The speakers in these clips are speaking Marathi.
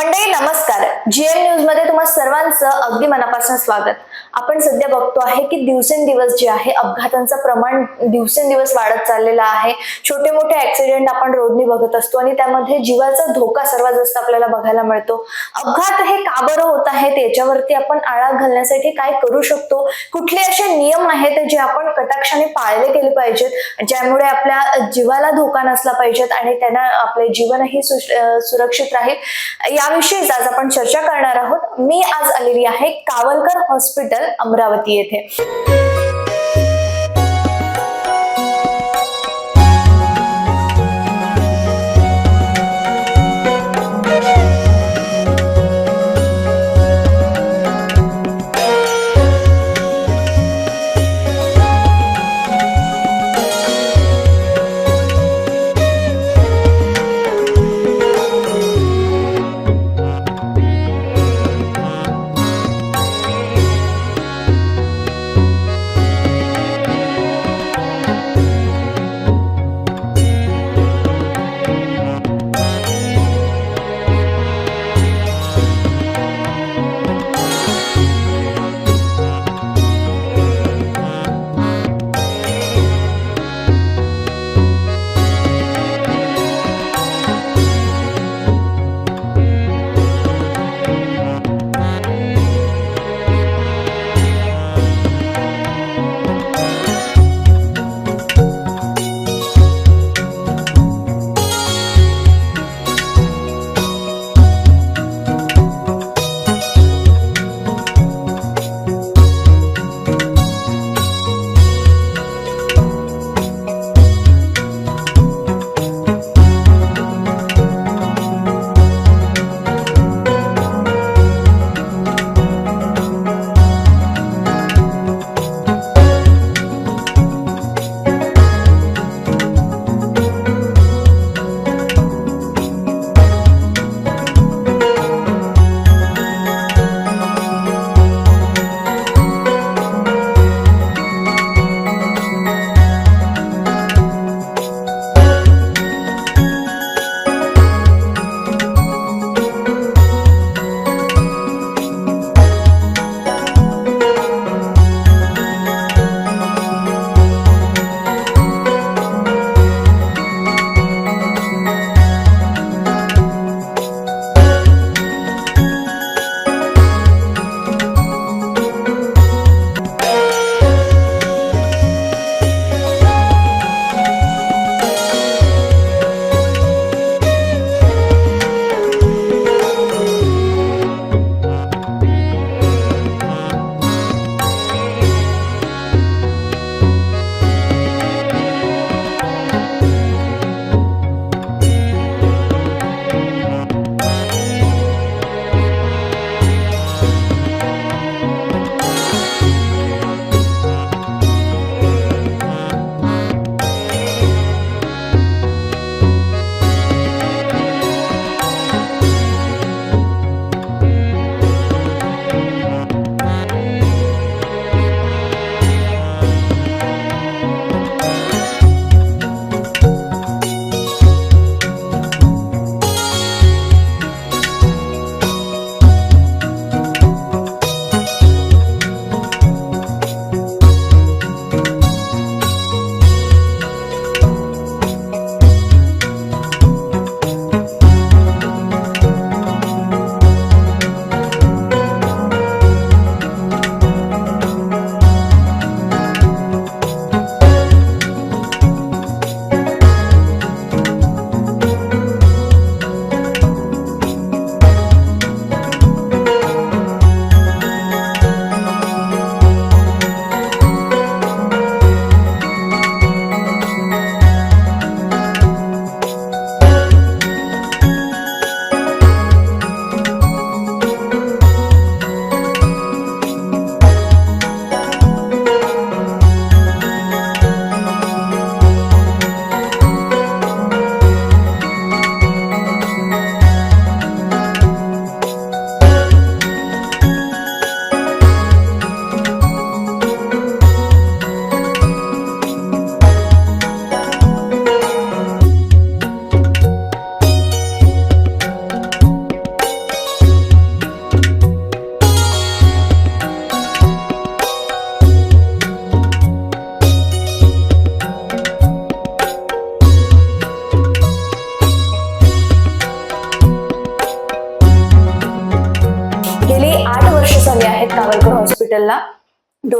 मंडळी नमस्कार. जीएम न्यूजमध्ये तुम्हा सर्वांचं अगदी मनापासून स्वागत. आपण सध्या बघतो आहे की दिवसेंदिवस जे आहे अपघातांचं प्रमाण दिवसेंदिवस वाढत चाललेलं आहे. छोटे मोठे ऍक्सिडेंट आपण रोडनी बघत असतो आणि त्यामध्ये जीवाचा धोका सर्वात जास्त आपल्याला बघायला मिळतो. अपघात हे का बरं होत आहेत याच्यावरती आपण आळा घालण्यासाठी काय करू शकतो? कुठले असे नियम आहेत जे आपण कटाक्षाने पाळले गेले पाहिजेत ज्यामुळे आपल्या जीवाला धोका नसला पाहिजेत आणि त्यांना आपले जीवनही सुरक्षित राहील? याविषयीच आज आपण चर्चा करणार आहोत. मी आज आलेली आहे कावलकर हॉस्पिटल. अमरावती येथे.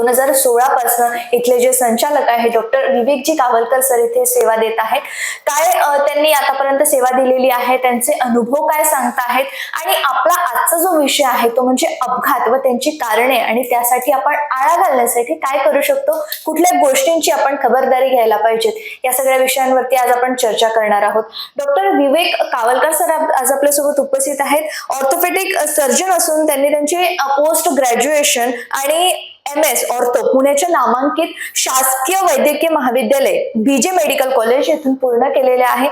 दोन हजार सोळा पासून इथले जे संचालक आहे डॉक्टर विवेकजी कावलकर सर इथे सेवा देत आहेत. काय त्यांनी आतापर्यंत सेवा दिलेली आहे? त्यांचे अनुभव काय सांगताहेत? आणि आपला आजचा जो विषय आहे तो म्हणजे अपघात व त्यांची कारणे आणि त्यासाठी आपण आळा घालण्यासाठी काय करू शकतो? कुठल्या गोष्टींची आपण खबरदारी घ्यायला पाहिजेत? या सगळ्या विषयांवरती आज आपण चर्चा करणार आहोत. डॉक्टर विवेक कावलकर सर आज आपल्यासोबत उपस्थित आहेत. ऑर्थोपेडिक सर्जन असून त्यांनी त्यांचे पोस्ट ग्रॅज्युएशन आणि एम एस ऑर्थो पुण्याच्या नामांकित शासकीय वैद्यकीय महाविद्यालय बीजे मेडिकल कॉलेज येथून पूर्ण केलेले आहे.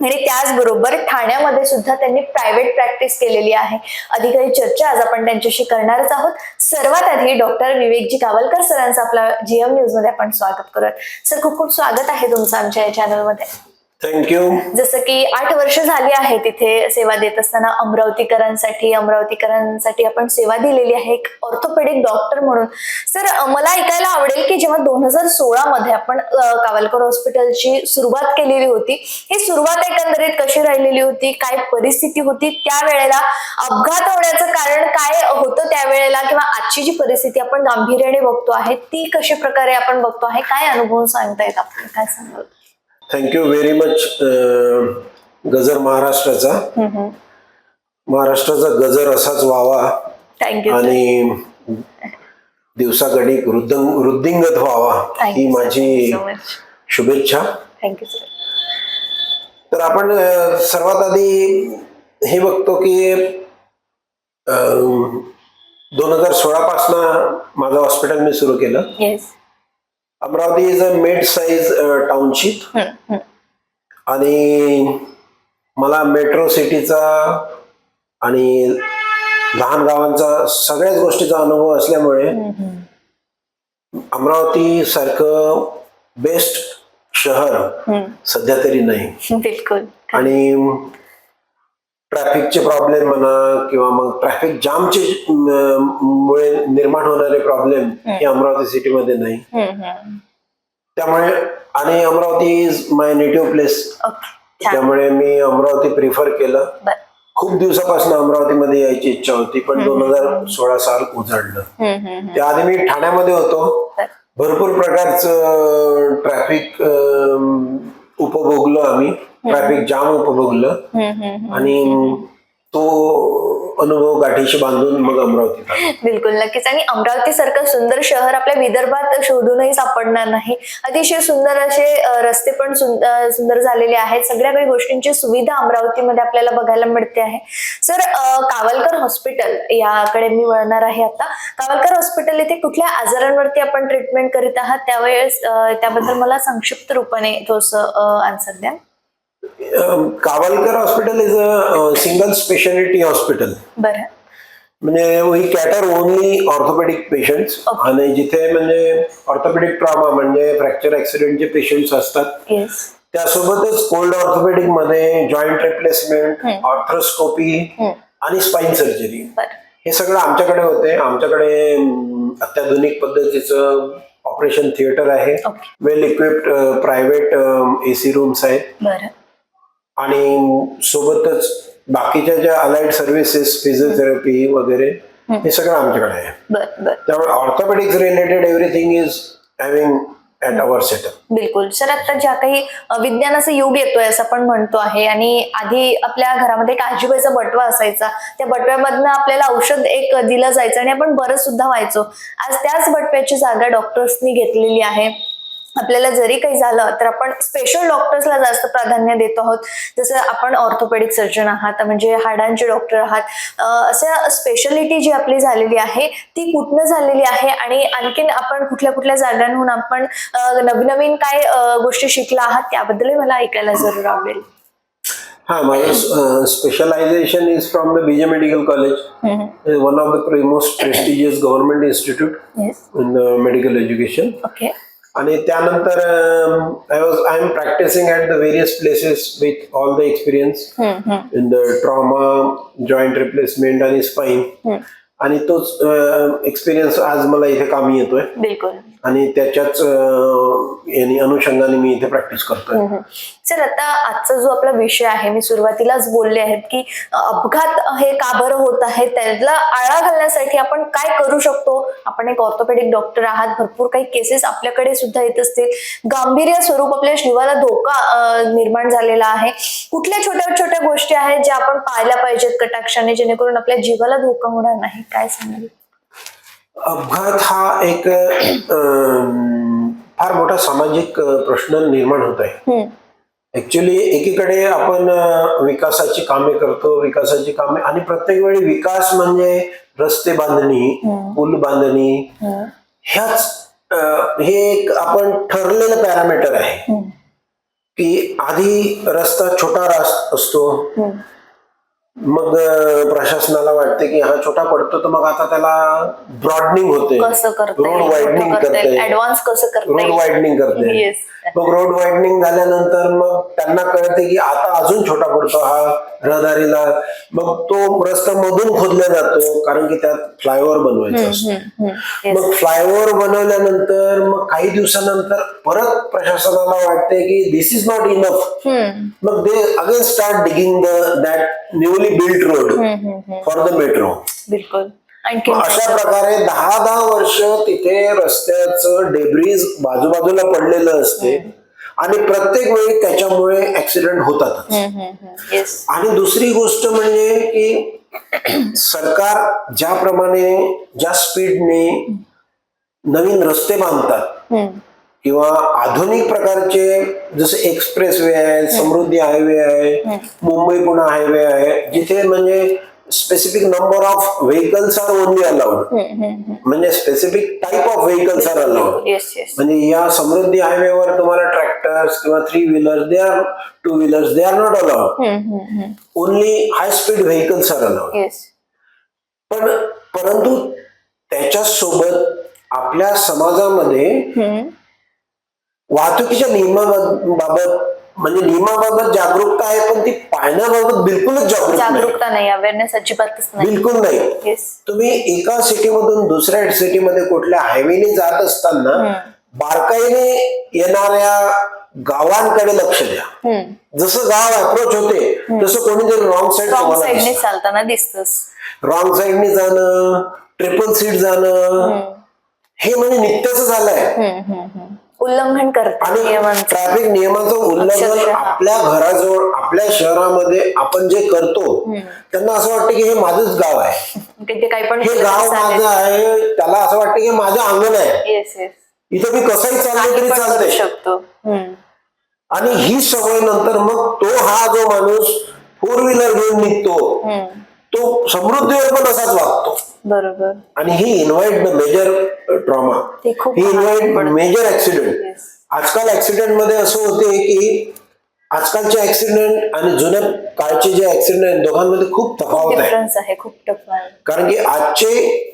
आणि त्याचबरोबर ठाण्यामध्ये सुद्धा त्यांनी प्रायव्हेट प्रॅक्टिस केलेली आहे. अधिकारी चर्चा आज आपण त्यांच्याशी करणारच आहोत. सर्वात आधी डॉक्टर विवेकजी कावलकर सरांचं आपला जीएम न्यूजमध्ये आपण स्वागत करूयात. सर खूप खूप स्वागत आहे तुमचं आमच्या या चॅनलमध्ये थँक्यू जसं की आठ वर्ष झाली आहे तिथे सेवा देत असताना अमरावतीकरांसाठी अमरावतीकरांसाठी आपण सेवा दिलेली आहे. एक ऑर्थोपेडिक डॉक्टर म्हणून. सर मला ऐकायला आवडेल की जेव्हा दोन हजार सोळा मध्ये आपण कावलकर हॉस्पिटलची सुरुवात केलेली होती ही सुरुवात एकंदरीत कशी राहिलेली होती? काय परिस्थिती होती? त्यावेळेला अपघात होण्याचं कारण काय होतं त्यावेळेला? किंवा आजची जी परिस्थिती आपण गांभीर्याने बघतो आहे ती कशा प्रकारे आपण बघतो आहे? काय अनुभव सांगता येत आपण काय सांगाल? थँक्यू व्हेरी मच गजर महाराष्ट्राचा. महाराष्ट्राचा गजर असाच व्हावा. आणि दिवसागडी वृद्ध वृद्धिंगत व्हावा. ही माझी शुभेच्छा. तर आपण सर्वात आधी हे बघतो की दोन हजार सोळा पासनं माझं हॉस्पिटल मी सुरू केलं. Amravati is a mid size township आणि मला मेट्रो सिटीचा आणि लहान गावांचा सगळ्याच गोष्टीचा अनुभव असल्यामुळे अमरावती सारखं बेस्ट शहर सध्या तरी नाही. बिलकुल. आणि ट्रॅफिकचे प्रॉब्लेम म्हणा किंवा मग ट्रॅफिक जामचे मुळे निर्माण होणारे प्रॉब्लेम हे अमरावती सिटीमध्ये नाही. त्यामुळे आणि Amravati is my native place त्यामुळे मी अमरावती प्रिफर केलं. खूप दिवसापासून अमरावतीमध्ये यायची इच्छा होती पण दोन हजार सोळा साल उजाडलं त्याआधी मी ठाण्यामध्ये होतो. भरपूर प्रकारचं ट्रॅफिक उपभोगलं आम्ही. ट्रॅफिक जाम उपभोगलं. आणि तो अनुभव गाठीशी बांधून मग अमरावतीत आलो. बिलकुल नक्कीच. आणि अमरावती सारखं सुंदर शहर आपल्या विदर्भात शोधूनही सापडणार नाही. अतिशय सुंदर असे रस्ते पण सुंदर झालेले आहेत. सगळ्या काही गोष्टींची सुविधा अमरावतीमध्ये आपल्याला बघायला मिळते आहे. सर कावलकर हॉस्पिटल याकडे मी वळणार आहे आता. कावलकर हॉस्पिटल येथे कुठल्या आजारांवरती आपण ट्रीटमेंट करीत आहात? त्यावेळेस त्याबद्दल मला संक्षिप्त रूपाने थोडस आन्सर द्या. Kawalkar hospital is a single speciality hospital बरं. म्हणजे we cater only orthopedic patients Okay. आणि जिथे म्हणजे ऑर्थोपेडिक ट्रॉमा म्हणजे फ्रॅक्चर ऍक्सिडेंटचे पेशंट्स असतात. येस त्यासोबतच कोल्ड ऑर्थोपेडिकमध्ये जॉईंट रिप्लेसमेंट ऑर्थ्रोस्कोपी आणि स्पाइन सर्जरी हे सगळं आमच्याकडे होते. आमच्याकडे अत्याधुनिक पद्धतीचं ऑपरेशन थिएटर आहे. Well equipped private AC rooms आहेत. आणि सोबतच बाकीच्या ज्या अलाइड सर्व्हिसेस फिजिओथेरपी वगैरे हे सगळं आमच्याकडे आहे. त्यामुळे orthopedics related everything is having बिलकुल. सर आता ज्या काही विज्ञानाचा युग येतोय असं आपण म्हणतो आहे आणि आधी आपल्या घरामध्ये एक आजीबाईचा बटवा असायचा. त्या बटव्यामधनं आपल्याला औषध एक दिलं जायचं आणि आपण बरं सुद्धा व्हायचो. आज त्याच बटव्याची जागा डॉक्टर्सनी घेतलेली आहे. आपल्याला जरी काही झालं तर आपण स्पेशल डॉक्टर्सला जास्त प्राधान्य देतो आहोत. जसं आपण ऑर्थोपेडिक सर्जन आहात म्हणजे हाडांचे डॉक्टर आहात. असं स्पेशालिटी जी आपली झालेली आहे ती कुठनं झालेली आहे? आणि आणखीन आपण कुठल्या कुठल्या जागांहून आपण नवीन नवीन काय गोष्टी शिकला आहात त्याबद्दलही मला ऐकायला जरूर आवडेल. हा माझं specialization is from the B J medical college one of the most prestigious government institute in medical education okay आणि त्यानंतर I was I am practising at the various places with all the experience in the trauma joint replacement आणि स्पाईन आणि तोच एक्सपिरियन्स आज मला इथे कामी येतोय. बिलकुल. आणि त्याच्याच यांनी अनुषंगाने मी इथे प्रॅक्टिस करतोय. सर आता आजचा जो आपला विषय आहे मी सुरुवातीलाच बोलले आहेत की अपघात हे का बरं होत आहे? त्याला आळा घालण्यासाठी आपण काय करू शकतो? आपण एक ऑर्थोपेडिक डॉक्टर आहात भरपूर काही केसेस आपल्याकडे सुद्धा येत असतील. गांभीर्य स्वरूप आपल्या जीवाला धोका निर्माण झालेला आहे. कुठल्या छोट्या छोट्या गोष्टी आहेत ज्या आपण पाहायला पाहिजेत कटाक्षाने जेणेकरून आपल्या जीवाला धोका होणार नाही? काय सांगाल? अपघात हा एक फार मोठा सामाजिक प्रश्न निर्माण होत आहे. ऍक्च्युली एकीकडे आपण विकासाची कामे करतो विकासाची कामे आणि प्रत्येक वेळी विकास म्हणजे रस्ते बांधणी पूल बांधणी. ह्याच हे एक आपण ठरलेलं पॅरामीटर आहे. की आधी रस्ता छोटा असतो. मग प्रशासनाला वाटते की हा छोटा पडतो तर मग आता त्याला ब्रॉडनिंग होते. रोड वाईडनिंग करता येईल? करते ऍडव्हान्स कसं करता रोड वाईडनिंग करते. मग रोड वाईडनिंग झाल्यानंतर मग त्यांना कळते की आता अजून छोटा पडतो हा रहदारीला. मग तो रस्ता मधून खोदला जातो कारण की त्यात फ्लायओव्हर बनवायचं असतं. मग फ्लायओव्हर बनवल्यानंतर मग काही दिवसानंतर परत प्रशासनाला वाटते की दिस इज नॉट इनफ मग they again start digging the that newly build road. For the metro बिलकुल. अशा प्रकारे दहा दहा वर्ष तिथे रस्त्याचं डेब्रीज बाजूबाजूला पडलेलं असते. आणि प्रत्येक वेळी त्याच्यामुळे ऍक्सिडेंट होतात आणि दुसरी गोष्ट म्हणजे की सरकार ज्याप्रमाणे ज्या स्पीडने नवीन रस्ते बांधतात किंवा आधुनिक प्रकारचे जसे एक्सप्रेस वे आहे समृद्धी हायवे आहे मुंबई पुणे हायवे आहे जिथे म्हणजे specific number of vehicles are only allowed म्हणजे specific type of vehicles are allowed म्हणजे या समृद्धी हायवेवर तुम्हाला ट्रॅक्टर्स किंवा three wheelers they are two wheelers they are not allowed only high speed vehicles are allowed पण परंतु त्याच्यासोबत आपल्या समाजामध्ये वाहतुकीच्या नियमाबाबत म्हणजे नियमाबाबत जागरूकता आहे पण ती पाळण्याबाबत बिलकुलच जागरूकता नाही अवेअरनेस अजिबातच नाही. बिलकुल नाही. तुम्ही एका सिटीमधून दुसऱ्या सिटीमध्ये कुठल्या हायवेने जात असताना बारकाईने येणाऱ्या गावांकडे लक्ष द्या. जसं गाव अप्रोच होते तसं कोणीतरी रॉंग साईड रॉंग साईडने चालताना दिसतच. रॉंग साईडने जाणं ट्रिपल सीट जाणं हे म्हणजे नित्याचं झालंय. उल्लंघन करतात. आणि नियमांचं. ट्रॅफिक नियमाचं उल्लंघन अक्षरशः. आपल्या घराजवळ आपल्या शहरामध्ये आपण जे करतो त्यांना असं वाटतं की हे माझंच गाव आहे. काही पण हे गाव माझं आहे त्याला असं वाटतं की माझं अंगण आहे. येस येस इथं मी कसंही चाललं तरी करू चालतंय. शकतो. हम्म. आणि ही सवय नंतर मग तो हा जो माणूस फोर व्हीलर घेऊन निघतो हम्म. तो समृद्धीवर पण असाच वागतो. बरोबर. आणि he invite the major trauma he invite. Major accident. आजकाल ऍक्सिडेंटमध्ये असं होते की आजकालचे ऍक्सिडेंट आणि जुन्या काळचे जे ऍक्सिडेंट दोघांमध्ये खूप तफावत आहे. खूप कारण की आजचे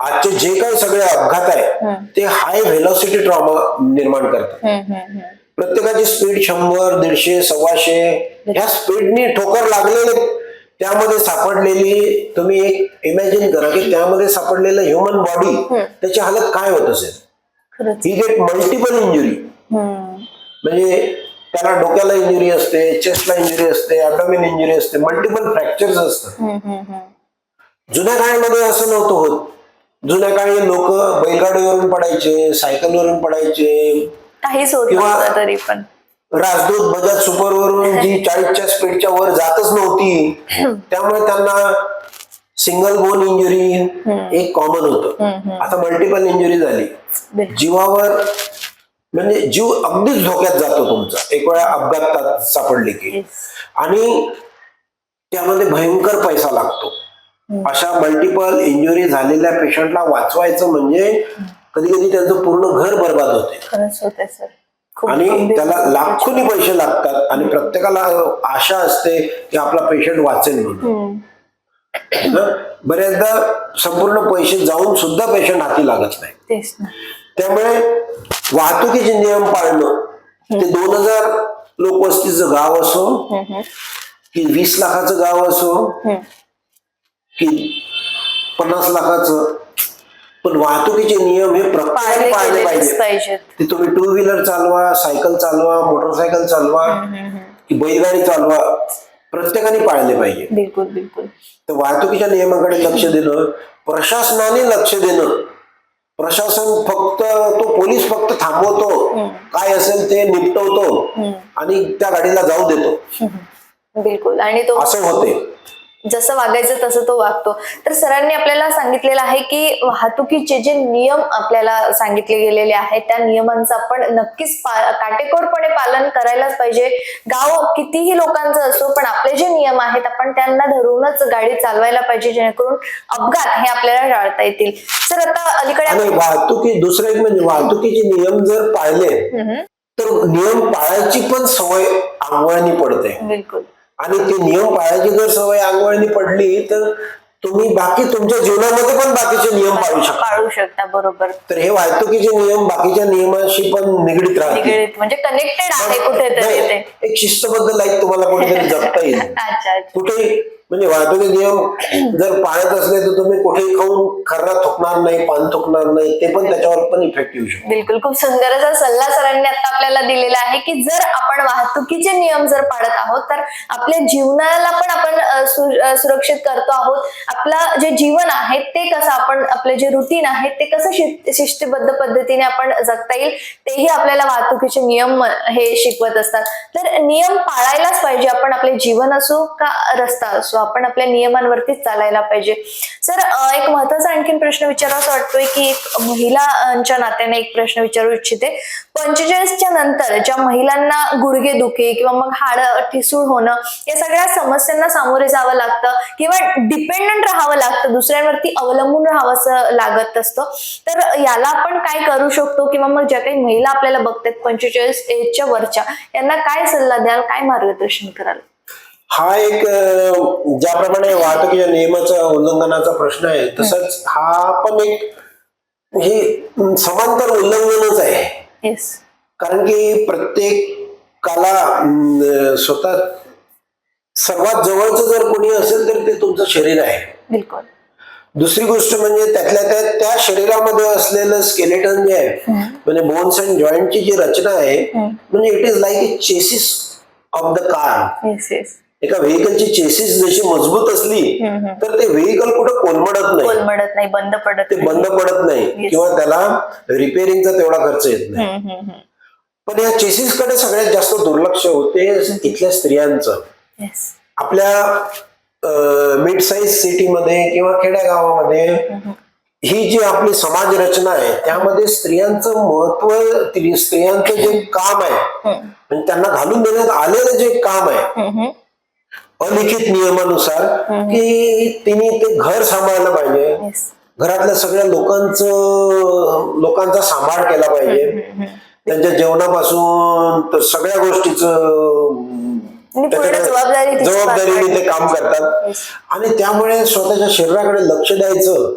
आजचे जे काही सगळे अपघात आहे ते हाय व्हेलॉसिटी ट्रॉमा निर्माण करतात. प्रत्येकाची स्पीड शंभर दीडशे सव्वाशे ह्या स्पीडने ठोकर लागलेले त्यामध्ये सापडलेली तुम्ही एक इमॅजिन करा की त्यामध्ये सापडलेलं ह्युमन बॉडी त्याची हालत काय होत असेल? ही गेट मल्टिपल इंजुरी. म्हणजे त्याला डोक्याला इंजुरी असते चेस्टला इंजुरी असते अबडोमिन इंजुरी असते मल्टिपल फ्रॅक्चर्स असतात. जुन्या काळामध्ये असं नव्हतं होत. जुन्या काळी लोक बैलगाडीवरून पडायचे सायकलवरून पडायचे. किंवा- तरी पण. राजदूत बजाज सुपर वरून जी चाळीसच्या स्पीडच्या वर जातच नव्हती त्यामुळे त्यांना सिंगल बोन इंजुरी एक कॉमन होतं. आता मल्टिपल इंजुरी झाली. जीवावर म्हणजे जीव अगदीच धोक्यात जातो तुमचा. एक वेळा अपघातात सापडली की. आणि त्यामध्ये भयंकर पैसा लागतो. अशा मल्टिपल इंजुरी झालेल्या पेशंटला वाचवायचं म्हणजे कधी कधी त्यांचं पूर्ण घर बर्बाद होते. आणि त्याला. लाखोनी पैसे लागतात आणि प्रत्येकाला आशा असते की आपला पेशंट वाचेल म्हणून? बऱ्याचदा संपूर्ण पैसे जाऊन सुद्धा पेशंट हाती लागत नाही त्यामुळे वाहतुकीचे नियम पाळणं ते दोन हजार लोकवस्तीचं गाव असो. की वीस लाखाचं गाव असो. की पन्नास लाखाचं पण वाहतुकीचे नियम हे प्रत्येकाने पाळले पाहिजे ते तुम्ही टू व्हीलर चालवा सायकल चालवा मोटरसायकल चालवा की बैलगाडी चालवा प्रत्येकाने पाळले पाहिजे. बिलकुल बिलकुल. तर वाहतुकीच्या नियमाकडे लक्ष देणं प्रशासनाने लक्ष देणं. प्रशासन फक्त तो पोलीस फक्त थांबवतो. काय असेल ते निपटवतो. आणि त्या गाडीला जाऊ देतो. बिलकुल. आणि तो असं होते. जसं वागायचं तसं तो वागतो. तर सरांनी आपल्याला सांगितलेलं आहे की वाहतुकीचे जे नियम आपल्याला सांगितले गेलेले आहेत त्या नियमांचं आपण नक्कीच काटेकोरपणे पालन करायलाच पाहिजे. गाव कितीही लोकांचं असो पण आपले जे नियम आहेत आपण त्यांना धरूनच गाडी चालवायला पाहिजे जेणेकरून अपघात हे आपल्याला टाळता येतील. सर आता अलीकडे वाहतुकी दुसरं एक म्हणजे वाहतुकीचे नियम जर पाळले तर नियम पाळायची पण सवय अंगवळणी पडते. बिलकुल. आणि ते नियम पाळायची जर सवय अंगवळणी पडली तर तुम्ही बाकी तुमच्या जीवनामध्ये पण बाकीचे नियम पाळू शकता. पाळू शकता बरोबर. तर हे वाहतुकीचे नियम बाकीच्या नियमाशी पण निगडीत निगडीत म्हणजे कनेक्टेड आहे कुठेतरी ते. एक शिस्तबद्ध लाईफ तुम्हाला कुठेतरी जगता येईल. अच्छा अच्छा. कुठेही म्हणजे वाहतुकी नियम जर पाळत असले तर तुम्ही कुठेही खाऊन खर्रा थुकणार नाही पान थुकणार नाही ते पण त्याच्यावर पण इफेक्ट येऊ शकतो. बिलकुल खूप सुंदर असा सल्ला सरांनी आता आपल्याला दिलेला आहे की जर आपण वाहतुकीचे नियम जर पाळत आहोत तर आपल्या जीवनाला पण आपण सुरक्षित करतो आहोत. आपलं जे जीवन आहे ते कसं आपण आपले जे रुटीन आहे ते कसं शिस्तबद्ध पद्धतीने आपण जगता येईल तेही आपल्याला वाहतुकीचे नियम हे शिकवत असतात. तर नियम पाळायलाच पाहिजे आपण आपले जीवन असो का रस्ता असो आपण आपल्या नियमांवरतीच चालायला पाहिजे. सर एक महत्त्वाचा आणखीन प्रश्न विचारावा वाटतोय की एक महिलांच्या नात्याने एक प्रश्न विचारू इच्छिते. पंचेचाळीसच्या नंतर ज्या महिलांना गुडघे दुखे किंवा मग हाड ठिसूळ होणं या सगळ्या समस्यांना सामोरे जावं लागतं किंवा डिपेंडंट राहावं लागतं दुसऱ्यांवरती अवलंबून राहावं असं लागत असतं. तर याला आपण काय करू शकतो किंवा मग ज्या काही महिला आपल्याला बघतात पंचेचाळीस एजच्या वरच्या यांना काय सल्ला द्याल काय मार्गदर्शन कराल? हा एक अं, ज्याप्रमाणे वाहतुकीच्या नियमाचा उल्लंघनाचा प्रश्न आहे तसंच हा पण एक हे अं, समांतर उल्लंघनच आहे. कारण की प्रत्येकाला अं, स्वतः सर्वात जवळचं जर कोणी असेल तर ते तुमचं शरीर आहे. बिलकुल. दुसरी गोष्ट म्हणजे त्यातल्या त्या त्या शरीरामध्ये असलेलं स्केलेटन जे आहे म्हणजे बोन्स अँड जॉईंटची जी रचना आहे म्हणजे it is like a chassis of the car एका व्हेकलची चेसिस जशी मजबूत असली तर ते व्हेकल कुठं कोलमडत नाही. कोलमडत नाही बंद पडत ते बंद पडत नाही. किंवा त्याला रिपेअरिंगचा तेवढा खर्च येत नाही. पण या चेसिसकडे सगळ्यात जास्त दुर्लक्ष होते इथल्या स्त्रियांचं. आपल्या मिड साईज सिटीमध्ये किंवा खेड्यागावामध्ये ही जी आपली समाज रचना आहे त्यामध्ये स्त्रियांचं महत्त्व स्त्रियांचं जे काम आहे म्हणजे त्यांना घालून देण्यात आलेलं जे काम आहे अलिखित नियमानुसार की तिने ते घर सांभाळलं पाहिजे. घरातल्या सगळ्या लोकांचं लोकांचा सांभाळ केला पाहिजे. त्यांच्या जेवणापासून तर सगळ्या गोष्टीचं जबाबदारीने ते काम करतात. आणि त्यामुळे स्वतःच्या शरीराकडे लक्ष द्यायचं.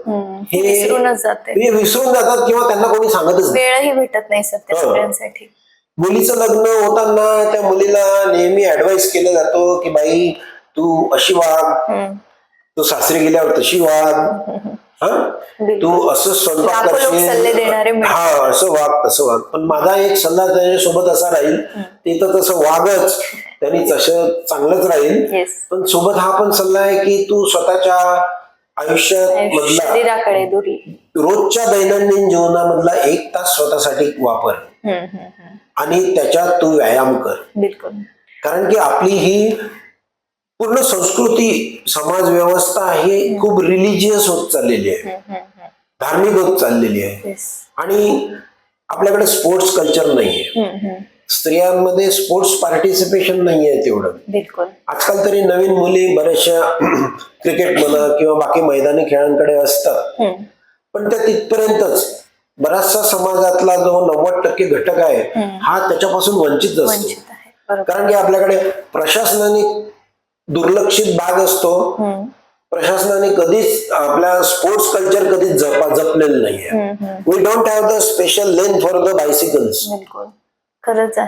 हे. विसरूनच जाते. विसरून जातात किंवा त्यांना कोणी सांगतच वेळही भेटत नाही सध्या हो. सगळ्यांसाठी. मुलीचं लग्न होताना त्या मुलीला नेहमी ऍडवाइस केलं जातो की बाई तू अशी वाग. तू सासरी गेल्यावर तशी वाग हा? तू असं स्वयंपाक करशील. हा असं वाग तसं वाग पण माझा एक सल्ला त्याच्यासोबत असा राहील ते तर तसं वागच त्यांनी तसं चांगलंच राहील. पण सोबत हा पण सल्ला आहे की तू स्वतःच्या आयुष्यात मधला शरीराकडे दुर्ल रोजच्या दैनंदिन जीवनामधला एक तास स्वतःसाठी वापर. आणि त्याच्यात तू व्यायाम कर. बिलकुल. कारण की आपली ही पूर्ण संस्कृती समाज व्यवस्था ही खूप रिलिजियस होत चाललेली आहे. धार्मिक होत चाललेली आहे. आणि आपल्याकडे स्पोर्ट्स कल्चर नाहीये. स्त्रियांमध्ये स्पोर्ट्स पार्टिसिपेशन नाहीये तेवढं. आजकाल तरी नवीन मुली बऱ्याचशा क्रिकेट म्हणा किंवा बाकी मैदानी खेळांकडे असतात. पण त्या तिथपर्यंतच बराचसा समाजातला जो नव्वद टक्के घटक आहे हा त्याच्यापासून वंचित असतो. कारण की आपल्याकडे प्रशासनाने दुर्लक्षित भाग असतो. प्रशासनाने कधीच आपल्या स्पोर्ट्स कल्चर कधीच जपा जपलेलं नाहीये. We don't have the special lane for the bicycles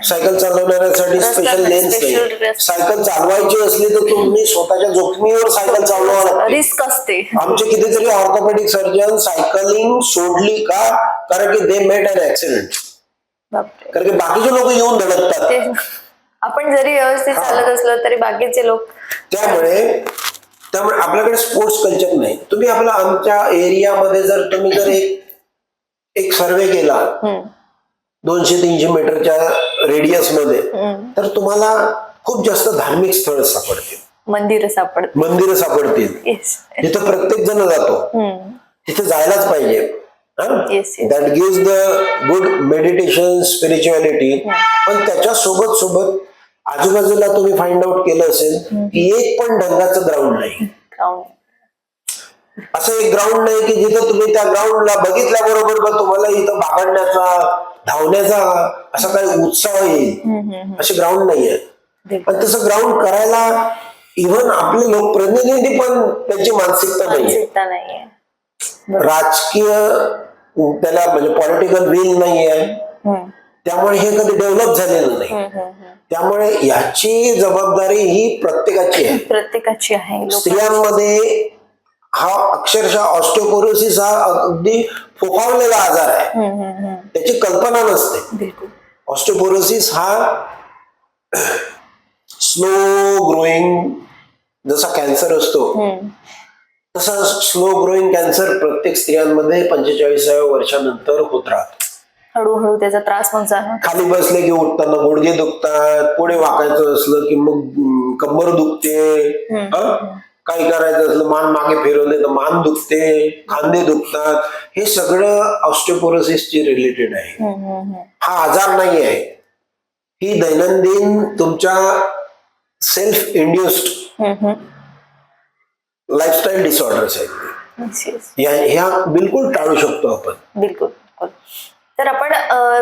cycle चालवणाऱ्यासाठी special lanes नाही rest. सायकल चालवायची असली तर तुम्ही स्वतःच्या जोखमीवर सायकल लागते. रिस्क असते. आमचे कितीतरी ऑर्थोपेडिक सर्जन सायकलिंग सोडली का? कारण की दे मेट अन ऍक्सिडेंट कारण की बाकीचे लोक येऊन धडकतात. आपण जरी व्यवस्थित चालत असलो तरी बाकीचे लोक त्यामुळे त्यामुळे आपल्याकडे स्पोर्ट्स कल्चर नाही. तुम्ही आपल्या आमच्या एरियामध्ये जर तुम्ही जर एक एक सर्वे केला हम्म, दोनशे तीनशे मीटरच्या रेडियसमध्ये हम्म. तर तुम्हाला खूप जास्त धार्मिक स्थळ सापडतील. मंदिर सापडत मंदिरं सापडतील. येस जिथं प्रत्येक जण जातो. तिथे जायलाच पाहिजे. yes. That give the good meditation spirituality पण त्याच्या सोबत सोबत आजूबाजूला तुम्ही फाइंड आउट केलं असेल की एक पण ढंगाचं ग्राउंड नाही. असं एक ग्राउंड नाही की जिथं तुम्ही त्या ग्राउंडला बघितल्याबरोबर मग तुम्हाला इथं बागडण्याचा धावण्याचा असा काही उत्साह येईल. असे ग्राउंड नाहीये. पण तसं ग्राउंड करायला इव्हन आपले लोकप्रतिनिधी पण त्यांची मानसिकता नाहीये. राजकीय त्याला म्हणजे पॉलिटिकल विल नाहीये. त्यामुळे हे कधी डेव्हलप झालेलं नाही. त्यामुळे याची जबाबदारी ही प्रत्येकाची आहे. प्रत्येकाची आहे. स्त्रियांमध्ये हा अक्षरशः ऑस्टिओपोरोसिस हा अगदी फोफावलेला आजार आहे. त्याची कल्पना नसते. बिलकुल. ऑस्टिओपोरोसिस हा स्लो ग्रोईंग जसा कॅन्सर असतो तसा स्लो ग्रोईंग कॅन्सर प्रत्येक स्त्रियांमध्ये पंचेचाळीसाव्या वर्षानंतर होत राहतो. हळूहळू त्याचा त्रास जाणं खाली बसले की उठताना गुडघे दुखतात पुढे वाकायचं असलं की मग कंबर दुखते हं? काही करायचं असलं मान मागे फिरवले तर मान दुखते खांदे दुखतात हे सगळं ऑस्टिओपोरोसिसची रिलेटेड आहे. हा आजार नाही आहे ही दैनंदिन तुमच्या सेल्फ इंड्युस्ड. लाईफस्टाईल डिसऑर्डर्स आहेत ह्या बिलकुल टाळू शकतो आपण बिलकुल. तर आपण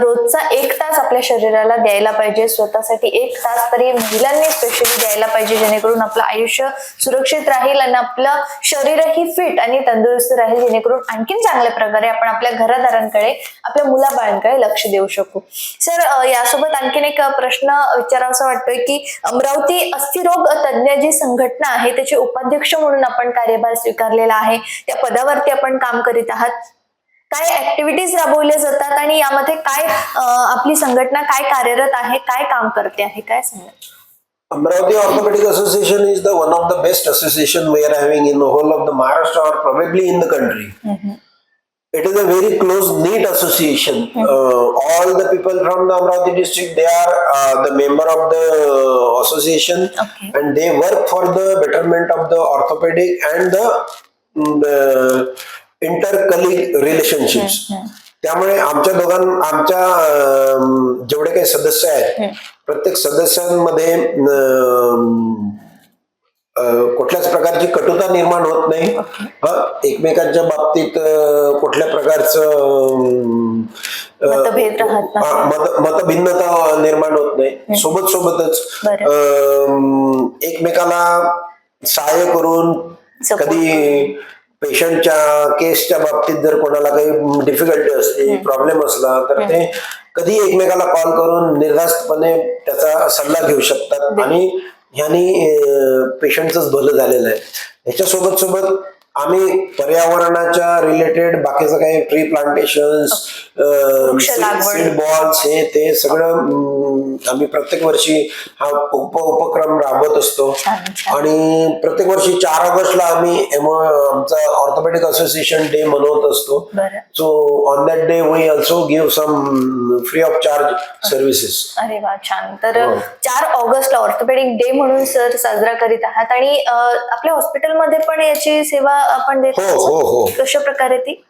रोजचा एक तास आपल्या शरीराला द्यायला पाहिजे. स्वतःसाठी एक तास तरी महिलांनी स्पेशली द्यायला पाहिजे जेणेकरून आपलं आयुष्य सुरक्षित राहील आणि आपलं शरीरही फिट आणि तंदुरुस्त राहील जेणेकरून आणखीन चांगल्या प्रकारे आपण आपल्या घरादारांकडे आपल्या मुलाबाळांकडे लक्ष देऊ शकू. सर यासोबत आणखीन एक प्रश्न विचारावासा वाटतोय की अमरावती अस्थिरोग तज्ज्ञ जी संघटना आहे त्याचे उपाध्यक्ष म्हणून आपण कार्यभार स्वीकारलेला आहे. त्या पदावरती आपण काम करीत आहात. काय ऍक्टिव्हिटीज राबवल्या जातात आणि यामध्ये काय आपली संघटना काय कार्यरत आहे काय काम करते आहे काय सांगा Amravati orthomatic association is the one of the best association we are having in whole of the Maharashtra or probably in the country it is a very close knit association all the people from the Amravati district they are the member of the association and they work for the betterment of the orthopedic and the colleague relationships. त्यामुळे आमच्या दोघां आमच्या जेवढे काही सदस्य आहेत प्रत्येक सदस्यांमध्ये कुठल्याच प्रकारची कटुता निर्माण होत नाही. एकमेकांच्या बाबतीत कुठल्या प्रकारचं मतभिन्नता निर्माण होत नाही. सोबत सोबतच एकमेकाला सहाय्य करून. कधी पेशंटच्या केसच्या बाबतीत जर कोणाला काही डिफिकल्टी असली प्रॉब्लेम असला तर ते कधी एकमेकाला कॉल करून निर्धास्तपणे त्याचा सल्ला घेऊ शकतात. आणि ह्यानी पेशंटच भलं झालेलं आहे. ह्याच्यासोबत सोबत आम्ही पर्यावरणाच्या रिलेटेड बाकीचं काही ट्री प्लांटेशन. सीड बॉल्स हे ते सगळं आम्ही प्रत्येक वर्षी हा उप उपक्रम राबवत असतो. आणि प्रत्येक वर्षी चार ऑगस्टला आम्ही एम आमचा ऑर्थोपेडिक असोसिएशन डे मनवत असतो. So on that day we also give some free of charge services अरे वा छान. तर हो. चार ऑगस्टला ऑर्थोपेडिक डे म्हणून सर साजरा करीत आहात. आणि आपल्या हॉस्पिटलमध्ये पण याची सेवा आपण देत हो, हो, हो. कशा प्रकारे ती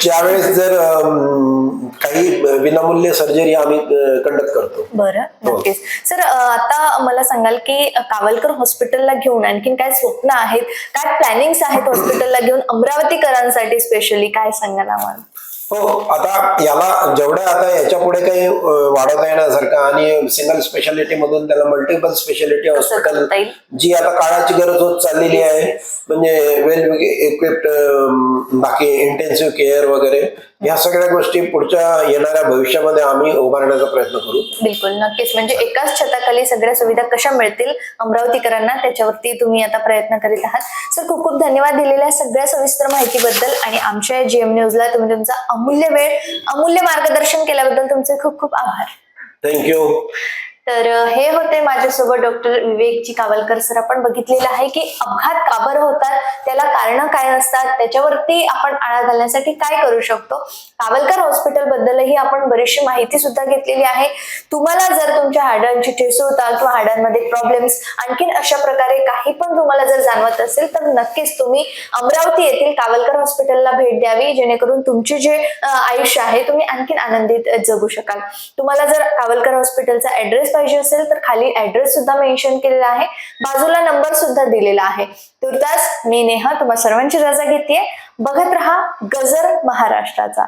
ज्यावेळेस जर काही विनामूल्य सर्जरी आम्ही कंडक्ट करतो. बरं हो. नक्कीच. सर अं, आता मला सांगाल की अं, कावलकर हॉस्पिटलला घेऊन आणखीन काय स्वप्न आहेत? काय प्लॅनिंग आहेत हॉस्पिटलला घेऊन? अमरावतीकरांसाठी स्पेशली काय सांगाल आम्हाला? हो आता याला जेवढ्या आता याच्यापुढे काही वाढवता येण्यासारखं आणि सिंगल स्पेशालिटी मधून त्याला मल्टिपल स्पेशालिटी हॉस्पिटल जी आता काळाची गरज होत चाललेली आहे म्हणजे वेल इक्विप्ड बाकी इंटेन्सिव्ह केअर वगैरे या सगळ्या गोष्टी पुढच्या येणाऱ्या भविष्यामध्ये आम्ही उभारण्याचा प्रयत्न करू. बिलकुल नक्कीच. म्हणजे एकाच छताखाली सगळ्या सुविधा कशा मिळतील अमरावतीकरांना त्याच्यावरती तुम्ही आता प्रयत्न करीत आहात. सर खूप खूप धन्यवाद दिलेल्या सगळ्या सविस्तर माहितीबद्दल आणि आमच्या जीएम न्यूजला तुम्ही तुमचा अमूल्य वेळ अमूल्य मार्गदर्शन केल्याबद्दल तुमचे खूप खूप आभार. थँक्यू तर हे होते माझ्यासोबत डॉक्टर विवेकजी कावलकर सर. आपण बघितलेलं आहे की अपघात का बरं होतात त्याला कारण काय असतात त्याच्यावरती आपण आळा घालण्यासाठी काय करू शकतो? कावलकर हॉस्पिटल बद्दलही आपण बरीचशी माहिती सुद्धा घेतलेली आहे. तुम्हाला जर तुमच्या हाडांची ठेस होतात किंवा हाडांमध्ये प्रॉब्लेम्स आणखीन अशा प्रकारे काही पण तुम्हाला जर जाणवत असेल तर नक्कीच तुम्ही अमरावती येथील कावलकर हॉस्पिटलला भेट द्यावी. जेणेकरून तुमचे जे आयुष्य आहे तुम्ही आणखीन आनंदित जगू शकाल. तुम्हाला जर कावलकर हॉस्पिटलचा ऍड्रेस पाहिजे असेल तर खाली ऍड्रेस सुद्धा मेन्शन केलेला आहे. बाजूला नंबर सुद्धा दिलेला आहे. तुर्तास मी नेहा तुम्हा सर्वांची रजा घेते बघत रहा गजर महाराष्ट्राचा.